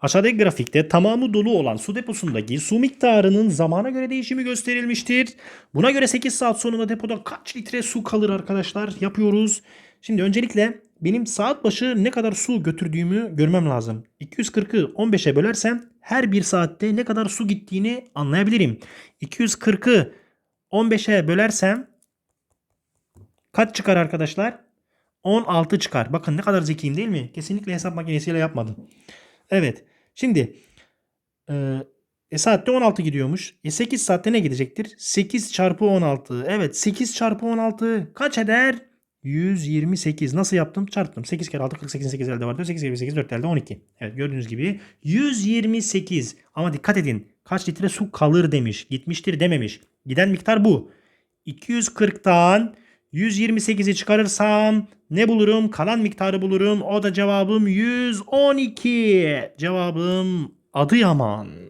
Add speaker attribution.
Speaker 1: Aşağıdaki grafikte tamamı dolu olan su deposundaki su miktarının zamana göre değişimi gösterilmiştir. Buna göre 8 saat sonunda depoda kaç litre su kalır arkadaşlar? Yapıyoruz. Şimdi öncelikle benim saat başı ne kadar su götürdüğümü görmem lazım. 240'ı 15'e bölersem her bir saatte ne kadar su gittiğini anlayabilirim. 240'ı 15'e bölersem kaç çıkar arkadaşlar? 16 çıkar. Bakın ne kadar zekiyim değil mi? Kesinlikle hesap makinesiyle yapmadım. Evet. Şimdi e, e, saatte 16 gidiyormuş. E 8 saatte ne gidecektir? 8 çarpı 16. Evet 8 çarpı 16 kaç eder? 128. Nasıl yaptım? Çarptım. 8 kere 6 48 8 elde var. 8 kere 8 4 elde 12. Evet gördüğünüz gibi 128. Ama dikkat edin. Kaç litre su kalır demiş. Gitmiştir dememiş. Giden miktar bu. 240'tan 128'i çıkarırsam ne bulurum? Kalan miktarı bulurum. O da cevabım 112. Cevabım Adıyaman.